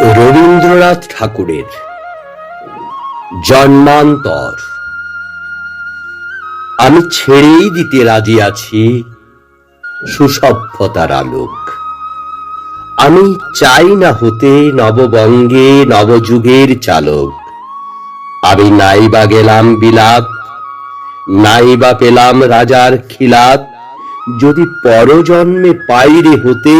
রবীন্দ্রনাথ ঠাকুরের জন্মান্তর। আমি ছেড়েই দিতে রাজি আছি, সুসভ্যতার আলোক। আমি চাই না হতে নববঙ্গে নবযুগের চালক। আমি নাইবা গেলাম বিলাত নাইবা পেলাম রাজার খিলাত। যদি পরজন্মে পাইরে হতে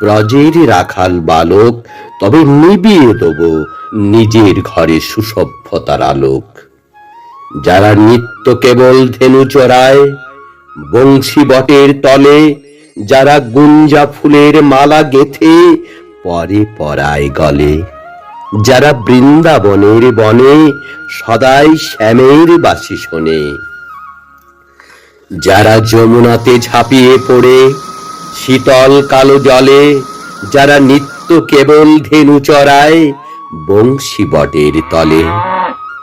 ব্রজের রাখাল বালক তবে নিবিয়ে দেব নিজের ঘরে সুসভ্যতার আলোক। যারা নিত্য কেবল ধেনু চড়ায়, বংশী বটের তলে, যারা গুঞ্জা ফুলের মালা গেথে, পরে পরায় গলে। যারা বৃন্দাবনের বনে, সদাই শ্যামের বাসি শোনে। যারা যমুনাতে ঝাঁপিয়ে পড়ে, শীতল কালো জলে, যারা নিত্য কেবল ধেনু চড়ায় বংশী বটের তলে।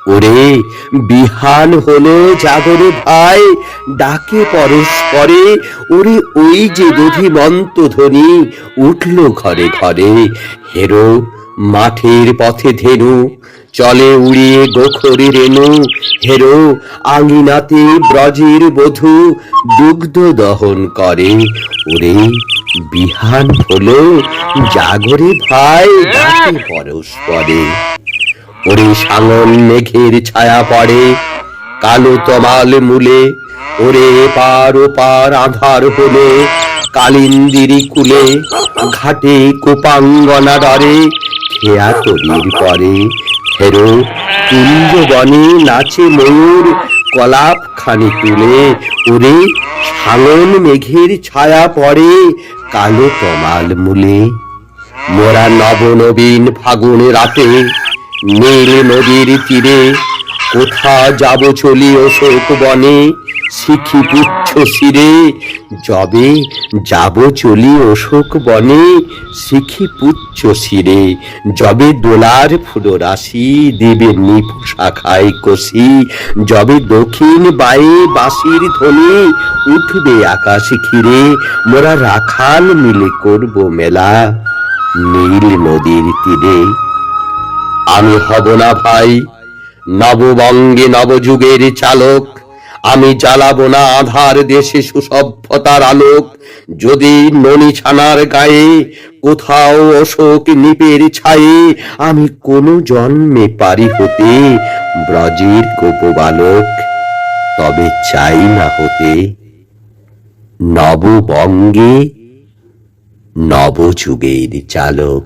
ওরে, বিহান হলো জাগরে ভাই, ডাকে পরস্পরে, ওরে ওই যে দধিমন্ত ধ্বনি উঠল ঘরে ঘরে। হেরো, মাঠের পথে ধেনু, চলে উড়িয়ে গোখরে রেণু। হেরো, আঙিনাতে ব্রজের বধূ দুগ্ধ দহন করে। ওরে বিহান হলো জাগরে ভাই ডাকে পরস্পরে ওরে সাঙন মেঘের ছায়া পড়ে, কালো তমাল মূলে। ওরে পার ও পার আধার হলে, কালিন্দিরি কুলে, ঘাটে কোপাঙ্গনা ডরে খেয়া তরির পরে। হেরো কুঞ্জ বনে নাচে ময়ূর কলাপ খানি তুলে। ওরে সাঙন মেঘের ছায়া পড়ে কালো তমাল মূলে। মোরা নবনবীন ফাগুন রাতে নীল নদীর তীরে কোথা যাব চলি অশোক বনে? শিখি পুচ্ছ শিরে যবে যাব চলি অশোক বনে? শিখি পুচ্ছ শিরে যবে দোলার ফুলো রাশি দেবে নিপু শাখায় কষি। যবে দক্ষিণ বায়ে বাঁশির ধ্বনি উঠবে আকাশ ঘিরে, মোরা রাখাল মিলে করব মেলা। নীল নদীর তীরে। আমি হব না ভাই, নববঙ্গে নবযুগের চালক। আমি জ্বালাবো না আধার দেশে সুসভ্যতার আলোক। যদি ননি ছানার গায়ে কোথাও অশোক নিপের ছায়ে, আমি কোনো জন্মে পারি হতে ব্রজের গোপবালক। তবে চাই না হতে নববঙ্গে নবযুগের চালক